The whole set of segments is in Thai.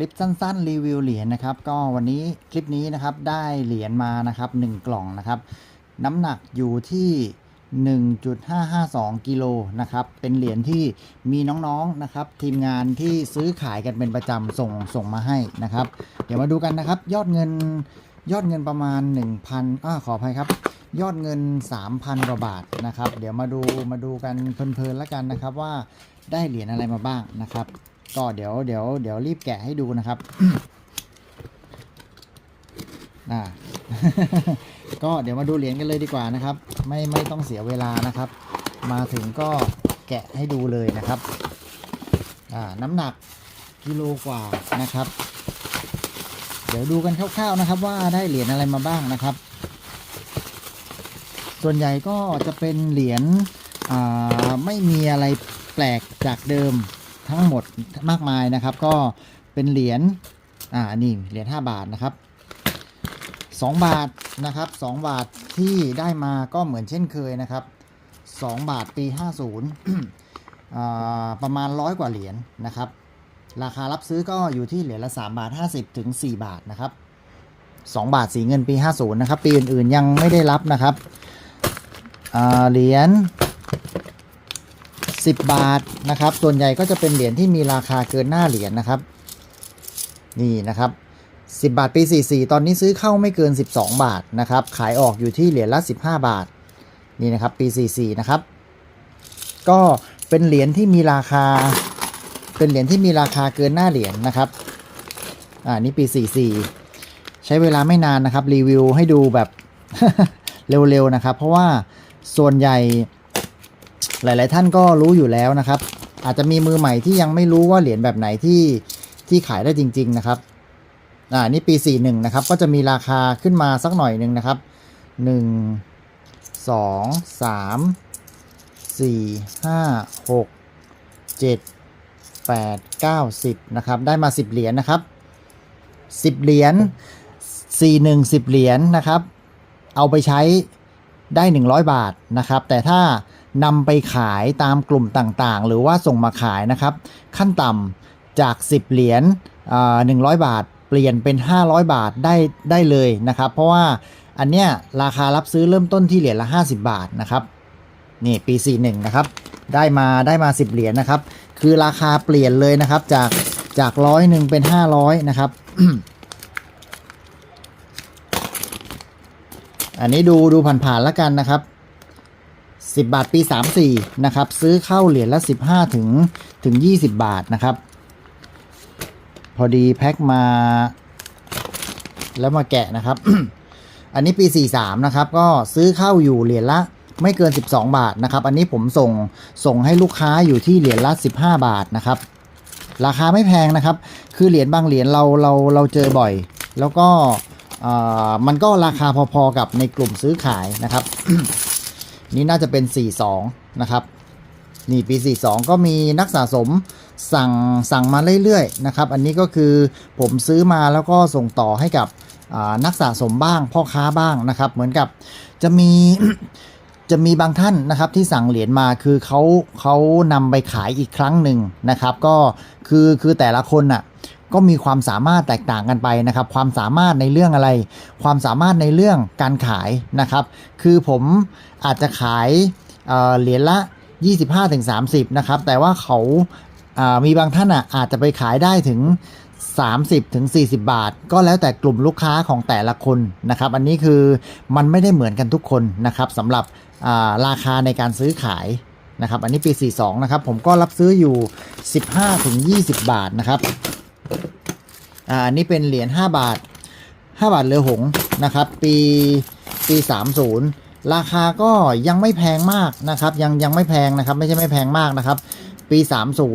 ลิปสั้นๆ รีวิวเหรียญนะครับ ก็วันนี้คลิปนี้นะครับได้เหรียญมานะครับ1กล่องนะครับ น้ำหนักอยู่ที่ 1.552กิโลนะครับ เป็นเหรียญที่มีน้องๆนะครับ ทีมงานที่ซื้อขายกันเป็นประจำส่งส่งมาให้นะครับ เดี๋ยวมาดูกันนะครับ ยอดเงินยอดเงินประมาณ 1,000อ่าขออภัยครับยอดเงิน 3,000กว่าบาทนะครับ เดี๋ยวมาดูมาดูกันเพลินๆแล้วกันนะครับว่าได้เหรียญอะไรมาบ้างนะครับ ก็เดี๋ยวเดี๋ยวเดี๋ยวรีบแกะให้ดูนะครับอ่าก็เดี๋ยวมาดูเหรียญกันเลยดีกว่านะครับ ไม่ไม่ต้องเสียเวลานะครับ มาถึงก็แกะให้ดูเลยนะครับอ่าน้ำหนักกิโลกว่านะครับ เดี๋ยวดูกันคร่าวๆนะครับ ว่าได้เหรียญอะไรมาบ้างนะครับ ส่วนใหญ่ก็จะเป็นเหรียญไม่มีอะไรแปลกจากเดิม ทั้งหมดมากมายนะครับ ก็เป็นเหรียญอ่านี่เหรียญ5บาทนะครับ 2 บาทนะครับ2บาทที่ได้มาก็เหมือนเช่นเคยนะครับ 2 บาทปี 50ประมาณร้อยกว่าเหรียญนะครับ ราคารับซื้อก็อยู่ที่เหรียญละ 3 บาท 50 ถึง 4 บาทนะครับ 2 บาทสีเงินปี 50 นะครับ ปีอื่นๆยังไม่ได้รับนะครับเหรียญ 10 บาทนะครับ ส่วนใหญ่ก็จะเป็นเหรียญที่มีราคาเกินหน้าเหรียญนะครับ นี่นะครับ10 บาทปี 44 ตอนนี้ซื้อเข้าไม่เกิน 12 บาทนะครับ ขายออกอยู่ที่เหรียญละ 15 บาท นี่นะครับปี 44 นะครับ ก็เป็นเหรียญที่มีราคา เป็นเหรียญที่มีราคาเกินหน้าเหรียญนะครับ อ่า นี่ปี 44 ใช้เวลาไม่นานนะครับ รีวิวให้ดูแบบเร็วๆนะครับ เพราะว่าส่วนใหญ่ หลาย ๆ ท่านก็รู้อยู่แล้วนะครับ อาจจะมีมือใหม่ที่ยังไม่รู้ว่าเหรียญแบบไหนที่ที่ขายได้จริง ๆ นะครับอ่านี่ปี 41 นะครับ ก็จะมีราคาขึ้นมาสักหน่อยหนึ่งนะครับ 1 2 3 4 5 6 7 8 9 10 นะครับ ได้มา 10 เหรียญนะครับ 10 เหรียญ41 10 เหรียญนะครับ เอาไปใช้ได้ 100 บาทนะครับ แต่ถ้า นำไปขายตามกลุ่มต่างๆ หรือว่าส่งมาขายนะครับ ขั้นต่ำจาก 10 เหรียญอ่า100บาท เปลี่ยนเป็น 500 บาทได้ได้เลยนะครับ เพราะว่าอันเนี้ยราคารับซื้อเริ่มต้นที่เหรียญละ 50 บาทนะครับนี่ปี 41 นะครับ ได้มาได้มา 10 เหรียญนะครับ คือราคาเปลี่ยนเลยนะครับจากจากร้อยหนึ่งเป็น 500 นะครับอันนี้ดูดูผ่านๆแล้วกันนะครับ 10 บาทปี 34 นะครับ ซื้อเข้าเหรียญละ 15 ถึงถึง 20 บาทนะครับ พอดีแพ็คมา แล้วมาแกะนะครับ อันนี้ปี 43 นะครับ ก็ซื้อเข้าอยู่เหรียญละไม่เกิน 12 บาทนะครับ อันนี้ผมส่งส่งให้ลูกค้าอยู่ที่เหรียญละ 15 บาทนะครับ ราคาไม่แพงนะครับ คือเหรียญบางเหรียญเราเราเราเจอบ่อย แล้วก็เออมันก็ราคาพอๆกับในกลุ่มซื้อขายนะครับ นี่น่าจะเป็น 42 นะครับ นี่ปี 42 ก็มีนักสะสมสั่งสั่งมาเรื่อยๆนะครับ อันนี้ก็คือผมซื้อมาแล้วก็ส่งต่อให้กับนักสะสมบ้างพ่อค้าบ้างนะครับ เหมือนกับจะมีจะมีบางท่านนะครับที่สั่งเหรียญมาคือเขาเขานำไปขายอีกครั้งหนึ่งนะครับ ก็คือคือแต่ละคนน่ะ ก็มีความสามารถแตกต่างกันไปนะครับ ความสามารถในเรื่องอะไร ความสามารถในเรื่องการขายนะครับ คือผมอาจจะขายเหรียญละ 25-30 นะครับ แต่ว่าเขาอ่ามีบางท่านอะอาจจะไปขายได้ถึง 30ถึง40 บาท ก็แล้วแต่กลุ่มลูกค้าของแต่ละคนนะครับ อันนี้คือมันไม่ได้เหมือนกันทุกคนนะครับสำหรับาราคาในการซื้อขายนะครับ อันนี้ปี 42 นะครับ ผมก็รับซื้ออยู่ 15ถึง20 บาทนะครับ อ่าอันนี้เป็นเหรียญ5บาท 5 บาทเรือหงนะครับ ปีปี 30 ราคาก็ยังไม่แพงมากนะครับ ยังยังไม่แพงนะครับ ไม่ใช่ไม่แพงมากนะครับ ปี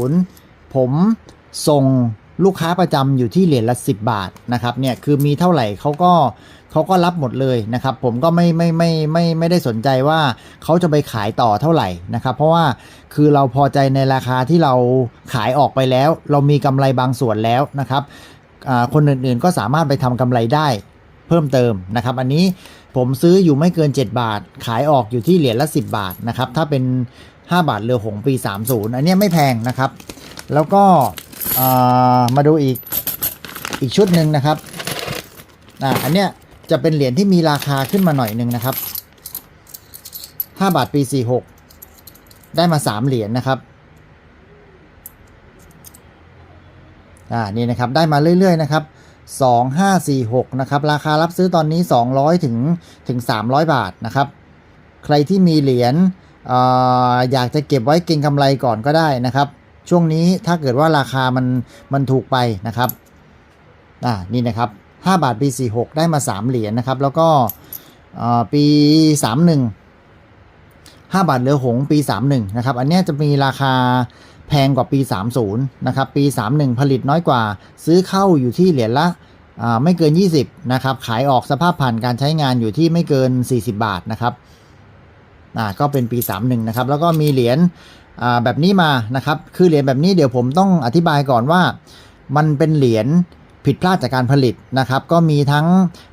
30 ผมส่งลูกค้าประจำอยู่ที่เหรียญละ10 บาทนะครับเนี่ยคือมีเท่าไหร่เขาก็เขาก็รับหมดเลยนะครับ ผมก็ไม่ไม่ไม่ไม่ไม่ได้สนใจว่าเขาจะไปขายต่อเท่าไหร่นะครับ เพราะว่าคือเราพอใจในราคาที่เราขายออกไปแล้ว เรามีกำไรบางส่วนแล้วนะครับ คนอื่นๆก็สามารถไปทำกำไรได้เพิ่มเติมนะครับ อันนี้ผมซื้ออยู่ไม่เกิน 7 บาท ขายออกอยู่ที่เหรียญละ 10 บาทนะครับ ถ้าเป็น 5 บาทเรือหงส์ปี 30 อันนี้ไม่แพงนะครับ แล้วก็มาดูอีกอีกชุดหนึ่งนะครับอ่าอันเนี้ยจะเป็นเหรียญที่มีราคาขึ้นมาหน่อยหนึ่งนะครับ 5 บาทปี 46 ได้มา 3 เหรียญนะครับ อ่านี่นะครับได้มาเรื่อยๆนะครับ2546นะครับราคารับซื้อตอนนี้ 200 ถึงถึง 300 บาทนะครับ ใครที่มีเหรียญออยากจะเก็บไว้เก็งกำไรก่อนก็ได้นะครับ ช่วงนี้ถ้าเกิดว่าราคามันมันถูกไปนะครับอ่านี่นะครับ 5 บาทปี 46 ได้มา 3 เหรียญนะครับ แล้วก็ปี 31 5 บาทเรือหงส์ปี 31นะครับอันนี้จะมีราคา แพงกว่าปี 30 นะครับ ปี 31 ผลิตน้อยกว่า ซื้อเข้าอยู่ที่เหรียญละไม่เกิน 20 นะครับ ขายออกสภาพผ่านการใช้งานอยู่ที่ไม่เกิน 40 บาทนะครับก็เป็นปี 31 นะครับ แล้วก็มีเหรียญแบบนี้มานะครับ คือเหรียญแบบนี้เดี๋ยวผมต้องอธิบายก่อนว่า มันเป็นเหรียญผิดพลาดจากการผลิตนะครับ ก็มีทั้ง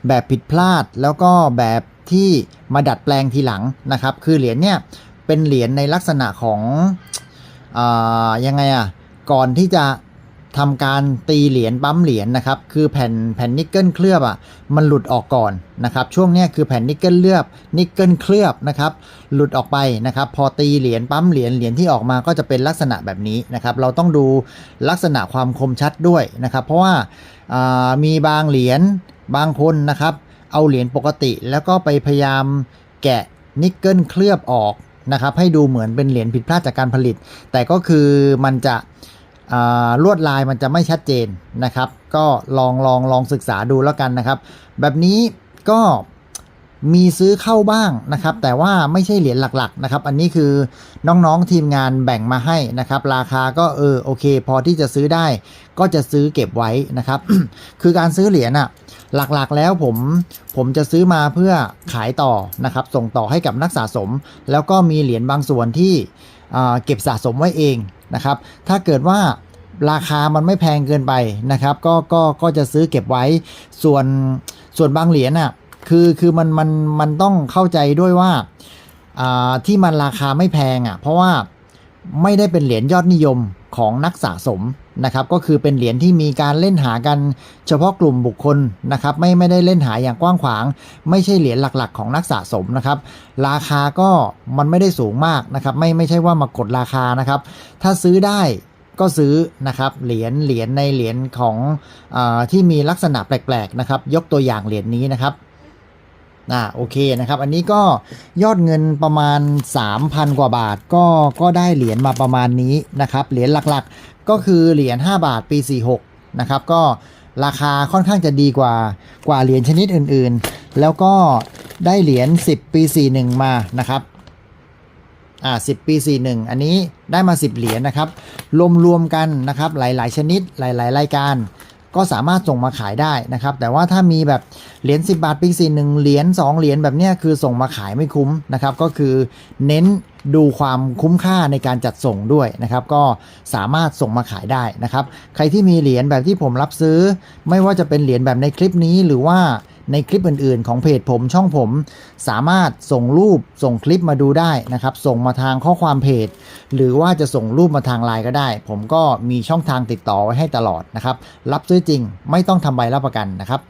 แบบผิดพลาดแล้วก็แบบที่มาดัดแปลงทีหลังนะครับ คือเหรียญเนี่ยเป็นเหรียญในลักษณะของ ยังไงอะก่อนที่จะทำการตีเหรียญปั๊มเหรียญนะครับ คือแผ่นแผ่นนิกเกิลเคลือบอะมันหลุดออกก่อนนะครับ ช่วงเนี้ยคือแผ่นนิกเกิลเลือบนิกเกิลเคลือบนะครับ หลุดออกไปนะครับ พอตีเหรียญปั๊มเหรียญเหรียญที่ออกมาก็จะเป็นลักษณะแบบนี้นะครับ เราต้องดูลักษณะความคมชัดด้วยนะครับ เพราะว่าอ่ามีบางเหรียญบางคนนะครับ เอาเหรียญปกติแล้วก็ไปพยายามแกะนิกเกิลเคลือบออก นะครับให้ดูเหมือนเป็นเหรียญผิดพลาดจากการผลิต แต่ก็คือมันจะลวดลายมันจะไม่ชัดเจนนะครับ ก็ลองลองลองศึกษาดูแล้วกันนะครับ แบบนี้ก็ มีซื้อเข้าบ้างนะครับ แต่ว่าไม่ใช่เหรียญหลักๆนะครับ อันนี้คือน้องๆทีมงานแบ่งมาให้นะครับ ราคาก็เออโอเค พอที่จะซื้อได้ก็จะซื้อเก็บไว้นะครับ คือการซื้อเหรียญอะหลักๆแล้วผมผมจะซื้อมาเพื่อขายต่อนะครับ ส่งต่อให้กับนักสะสม แล้วก็มีเหรียญบางส่วนที่อ่าเก็บสะสมไว้เองนะครับ ถ้าเกิดว่าราคามันไม่แพงเกินไปนะครับ ก็ก็ก็จะซื้อเก็บไว้ส่วนส่วนบางเหรียญอะ คือคือมันมันมันต้องเข้าใจด้วยว่าที่มันราคาไม่แพงอะ เพราะว่าไม่ได้เป็นเหรียญยอดนิยมของนักสะสมนะครับ ก็คือเป็นเหรียญที่มีการเล่นหากันเฉพาะกลุ่มบุคคลนะครับ ไม่ไม่ได้เล่นหาอย่างกว้างขวาง ไม่ใช่เหรียญหลักๆ ของนักสะสมนะครับ ราคาก็มันไม่ได้สูงมากนะครับ ไม่ไม่ใช่ว่ามากดราคานะครับ ถ้าซื้อได้ก็ซื้อนะครับเหรียญเหรียญในเหรียญของอที่มีลักษณะแปลกๆนะครับ ยกตัวอย่างเหรียญนี้นะครับ อ่าโอเคนะครับ อันนี้ก็ยอดเงินประมาณ 3,000 กว่าบาท ก็ก็ได้เหรียญมาประมาณนี้นะครับ เหรียญหลักๆ ก็คือเหรียญ5บาทปี 46 นะครับ ก็ราคาค่อนข้างจะดีกว่ากว่าเหรียญชนิดอื่นๆ แล้วก็ได้เหรียญ10 ปี 41 มานะครับอ่า10 ปี 41 อันนี้ได้มา 10 เหรียญนะครับ รวมๆกันนะครับหลายๆ ชนิดหลาย ๆ รายการ ก็สามารถส่งมาขายได้นะครับ แต่ว่าถ้ามีแบบเหรียญ10 บาทปีหนึ่งเหรียญ2เหรียญแบบเนี้ยคือส่งมาขายไม่คุ้มนะครับ ก็คือเน้นดูความคุ้มค่าในการจัดส่งด้วยนะครับ ก็สามารถส่งมาขายได้นะครับ ใครที่มีเหรียญแบบที่ผมรับซื้อ ไม่ว่าจะเป็นเหรียญแบบในคลิปนี้หรือว่า ในคลิปอื่นๆ ของเพจผมช่องผม สามารถส่งรูปส่งคลิปมาดูได้นะครับ ส่งมาทางข้อความเพจ หรือว่าจะส่งรูปมาทางไลน์ก็ได้ ผมก็มีช่องทางติดต่อไว้ให้ตลอดนะครับ รับซื้อจริงไม่ต้องทำใบรับประกันนะครับ